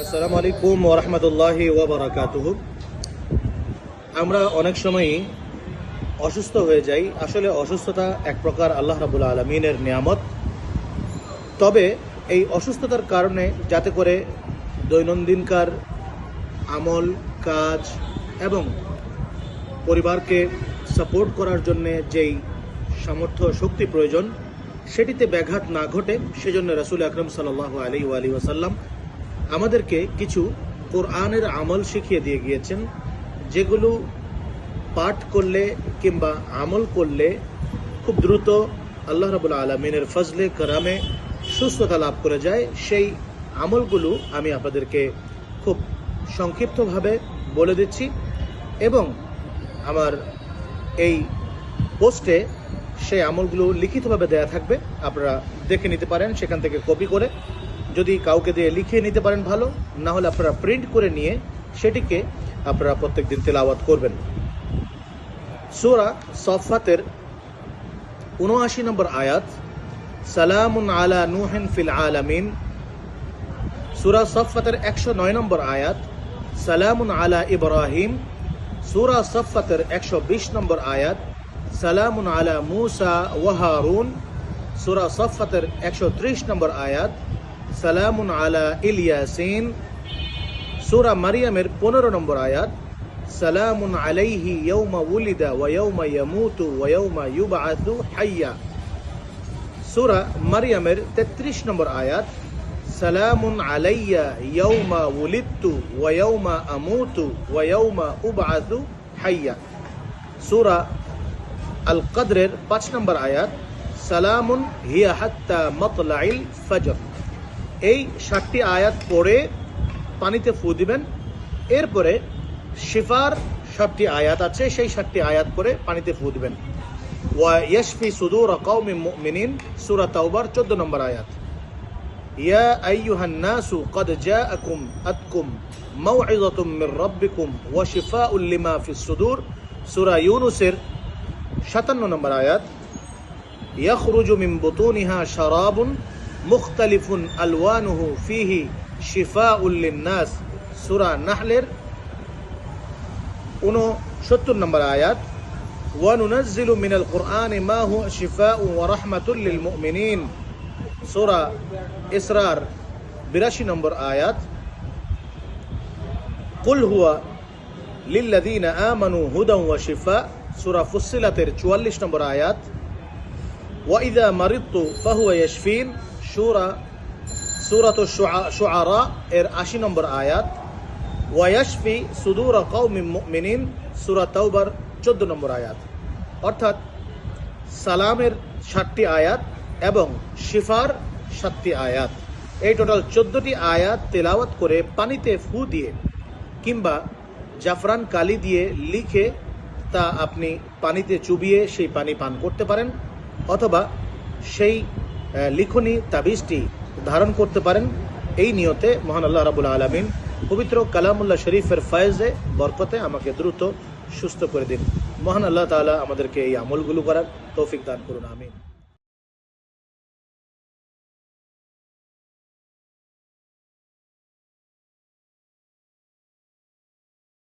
আসসালামু আলাইকুম ওরহমতুল্লাহি ওবরাকাতুহ আমরা অনেক সময়ই অসুস্থ হয়ে যাই। আসলে অসুস্থতা এক প্রকার আল্লাহ রাবুল আলমিনের নিয়ামত। তবে এই অসুস্থতার কারণে যাতে করে দৈনন্দিনকার আমল, কাজ এবং পরিবারকে সাপোর্ট করার জন্য যেই সামর্থ্য শক্তি প্রয়োজন, সেটিতে ব্যাঘাত না ঘটে, সেজন্য রাসুল আকরম সাল্লাহ আলী আলী ওয়াসাল্লাম আমাদেরকে কিছু কোরআনের আমল শিখিয়ে দিয়ে গিয়েছেন, যেগুলো পাঠ করলে কিংবা আমল করলে খুব দ্রুত আল্লাহ রাবুল আলমিনের ফজলে কারামে সুস্থতা লাভ করে যায়। সেই আমলগুলো আমি আপনাদেরকে খুব সংক্ষিপ্তভাবে বলে দিচ্ছি এবং আমার এই পোস্টে সেই আমলগুলো লিখিতভাবে দেয়া থাকবে। আপনারা দেখে নিতে পারেন, সেখান থেকে কপি করে যদি কাউকে দিয়ে লিখিয়ে নিতে পারেন ভালো, না হলে আপনারা প্রিন্ট করে নিয়ে সেটিকে আপনারা প্রত্যেক দিন তেলাওয়াত করবেন। সুরা সফাতের উনআশি নম্বর আয়াত, সালামুন আলা নুহেন ফিল আলামিন। সুরা সফাতের একশো নয় নম্বর আয়াত, সালামুন আলা ইব্রাহিম। সুরা সফাতের একশো বিশ নম্বর আয়াত, সালামুন আলা মুসা ওয়াহারুন সুরা সফাতের একশো ত্রিশ নম্বর আয়াত সালামুন আলা ইলিয়াসিন সুরা মারিয়ামের পনেরো নম্বর আয়াত সালামুন আলাইহি ইয়ৌমা উলিদা ওয়াইমা ইয়ামুতু ওয়াইমা ইউবাআতু হাইয়া সুরা মারিয়ামের তেত্রিশ নম্বর আয়াত সালামুন আলাইয়া ইয়ৌমা উলিদতু ওয়াইমা আমুতু ওয়াইমা উবাআতু হাইয়া সুরা আল কদরের পাঁচ নম্বর আয়াত সালামুন হিয়া হাত্তা মতলাইল ফজর এই সাতটি আয়াত পড়ে পানিতে ফু দিবেন এরপরে শিফার সাতটি আয়াত আছে সেই সাতটি আয়াত করে পানিতে ফু দিবেন ওয়া ইয়াশফি সুদুর কওমি মুমিনিন সূরা তাওবার 14 নম্বর আয়াত ইয়া আইয়ুহান নাসু قد جاءكم أتكم موعظة من ربكم وشفاء لما في الصدور সূরা ইউনুসের 57 নম্বর আয়াত يخرج من بطونها شراب مختلف ألوانه فيه شفاء للناس سورة নাহলের উনসত্তর নম্বর আয়াত وننزل من القرآن ما هو شفاء ورحمة للمؤمنين سورة إسرار বিরাশি নম্বর আয়াত قل هو للذين آمنوا هدى وشفاء سورة فصلت চুয়াল্লিশ নম্বর আয়াত وإذا مرضت فهو يشفين সুরা, সুরাত শুআরা এর আশি নম্বর আয়াত। ওয়াশফি সুদুর কৌমি মুমিনিন, সুরা তাওবার চোদ্দ নম্বর আয়াত। অর্থাৎ সালামের ষাটটি আয়াত এবং শিফার সাতটি আয়াত। এই টোটাল চোদ্দটি আয়াত তেলাওয়াত করে পানিতে ফু দিয়ে কিংবা জাফরান কালি দিয়ে লিখে তা আপনি পানিতে চুবিয়ে সেই পানি পান করতে পারেন, অথবা সেই লিখনি তাবিজটি ধারণ করতে পারেন। এই নিয়তে মহান আল্লাহ রাবুল আলমিন পবিত্র কালামুল্লাহ শরীফের ফয়েজে বরকতে আমাকে দ্রুত সুস্থ করে দিন। মহান আল্লাহ তালা আমাদেরকে এই আমলগুলো করার তৌফিক দান করুন, আমিন।